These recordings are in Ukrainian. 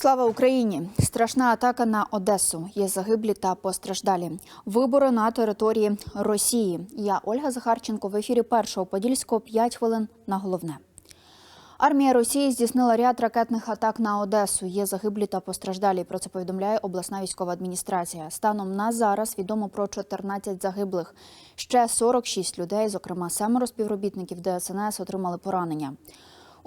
Слава Україні! Страшна атака на Одесу. Є загиблі та постраждалі. Вибори на території Росії. Я Ольга Захарченко в ефірі першого подільського 5 хвилин на головне. Армія Росії здійснила ряд ракетних атак на Одесу. Є загиблі та постраждалі. Про це повідомляє обласна військова адміністрація. Станом на зараз відомо про 14 загиблих. Ще 46 людей, зокрема семеро співробітників ДСНС, отримали поранення.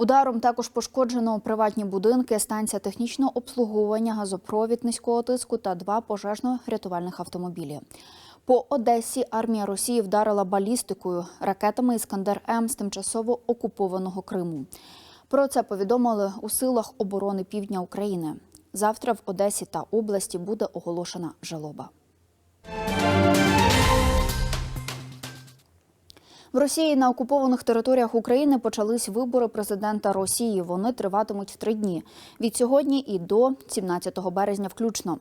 Ударом також пошкоджено приватні будинки, станція технічного обслуговування, газопровід низького тиску та два пожежно-рятувальних автомобілі. По Одесі армія Росії вдарила балістикою ракетами Іскандер М з тимчасово окупованого Криму. Про це повідомили у силах оборони Півдня України. Завтра в Одесі та області буде оголошена жалоба. В Росії на окупованих територіях України почались вибори президента Росії. Вони триватимуть три дні від сьогодні і до 17 березня, включно.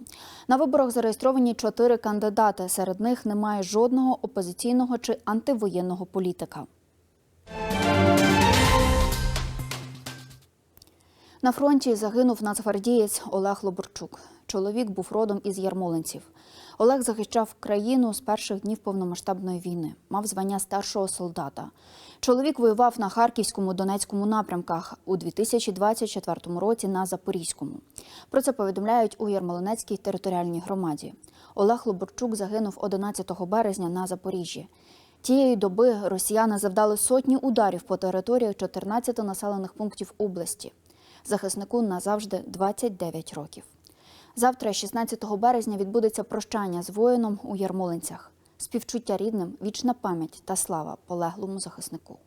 На виборах зареєстровані чотири кандидати. Серед них немає жодного опозиційного чи антивоєнного політика. На фронті загинув нацгвардієць Олег Лобурчук. Чоловік був родом із Ярмолинців. Олег захищав країну з перших днів повномасштабної війни. Мав звання старшого солдата. Чоловік воював на Харківському Донецькому напрямках у 2024 році на Запорізькому. Про це повідомляють у Ярмолинецькій територіальній громаді. Олег Лобурчук загинув 11 березня на Запоріжжі. Тієї доби росіяни завдали сотні ударів по території 14 населених пунктів області. Захиснику назавжди 29 років. Завтра, 16 березня, відбудеться прощання з воїном у Ярмолинцях. Співчуття рідним, вічна пам'ять та слава полеглому захиснику.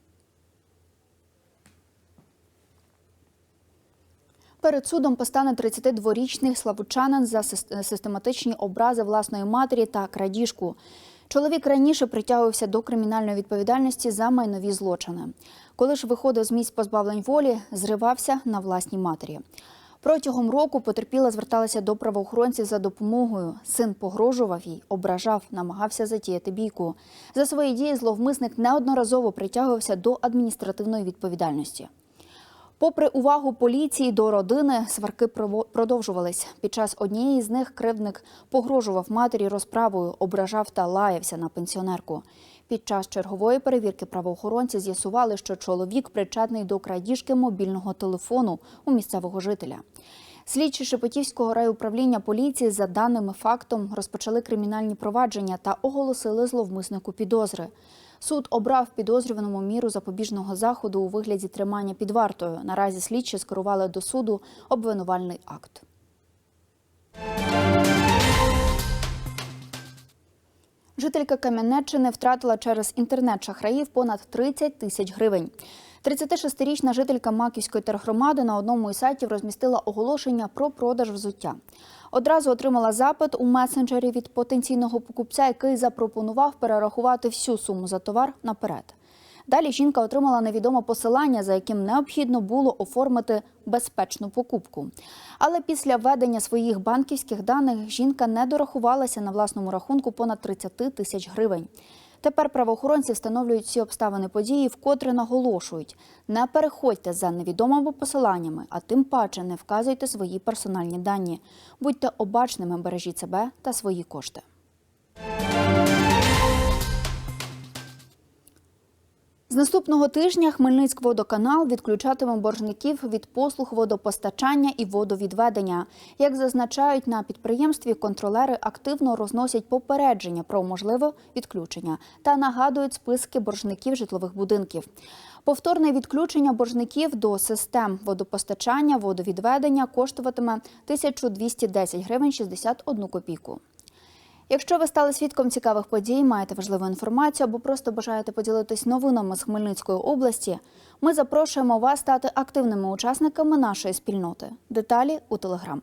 Перед судом постане 32-річний славучанин за систематичні образи власної матері та крадіжку. Чоловік раніше притягувався до кримінальної відповідальності за майнові злочини. Коли ж виходив з місць позбавлень волі, зривався на власній матері. Протягом року потерпіла зверталася до правоохоронців за допомогою. Син погрожував їй, ображав, намагався затіяти бійку. За свої дії зловмисник неодноразово притягувався до адміністративної відповідальності. Попри увагу поліції до родини, сварки продовжувались. Під час однієї з них кривдник погрожував матері розправою, ображав та лаявся на пенсіонерку. Під час чергової перевірки правоохоронці з'ясували, що чоловік причетний до крадіжки мобільного телефону у місцевого жителя. Слідчі Шепетівського райуправління поліції за даними фактом розпочали кримінальні провадження та оголосили зловмиснику підозри. Суд обрав підозрюваному міру запобіжного заходу у вигляді тримання під вартою. Наразі слідчі скерували до суду обвинувальний акт. Жителька Кам'янеччини втратила через інтернет-шахраїв понад 30 тисяч гривень. 36-річна жителька Маківської тергромади на одному із сайтів розмістила оголошення про продаж взуття. Одразу отримала запит у месенджері від потенційного покупця, який запропонував перерахувати всю суму за товар наперед. Далі жінка отримала невідоме посилання, за яким необхідно було оформити безпечну покупку. Але після введення своїх банківських даних жінка не дорахувалася на власному рахунку понад 30 тисяч гривень. Тепер правоохоронці встановлюють всі обставини події, вкотре наголошують: не переходьте за невідомими посиланнями, а тим паче не вказуйте свої персональні дані. Будьте обачними, бережіть себе та свої кошти. З наступного тижня Хмельницькводоканал відключатиме боржників від послуг водопостачання і водовідведення. Як зазначають на підприємстві, контролери активно розносять попередження про можливе відключення та нагадують списки боржників житлових будинків. Повторне відключення боржників до систем водопостачання, водовідведення коштуватиме 1210 гривень 61 копійку. Якщо ви стали свідком цікавих подій, маєте важливу інформацію або просто бажаєте поділитись новинами з Хмельницької області, ми запрошуємо вас стати активними учасниками нашої спільноти. Деталі у телеграм.